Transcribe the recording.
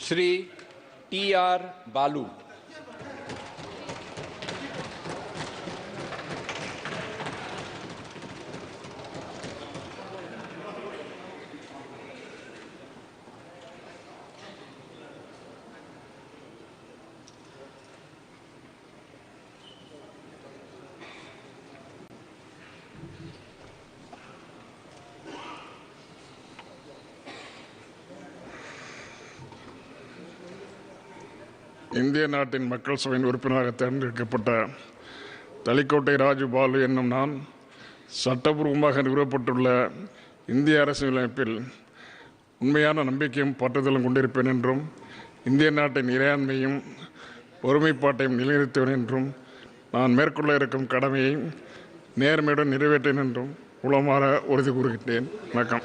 শ্রী টি আর বালু இந்திய நாட்டின் மக்கள் சபையின் உறுப்பினராக தேர்ந்தெடுக்கப்பட்ட தலிக்கோட்டை ராஜு பாலு என்னும் நான் சட்டபூர்வமாக நிறுவப்பட்டுள்ள இந்திய அரசியலமைப்பில் உண்மையான நம்பிக்கையும் பற்றுதலும் கொண்டிருப்பேன் என்றும் இந்திய நாட்டின் இறையாண்மையும் ஒருமைப்பாட்டையும் நிலைநிறுத்துவேன் என்றும் நான் மேற்கொள்ள இருக்கும் கடமையை நேர்மையுடன் நிறைவேற்றேன் என்றும் உளமாற உறுதி கூறுகின்றேன். வணக்கம்.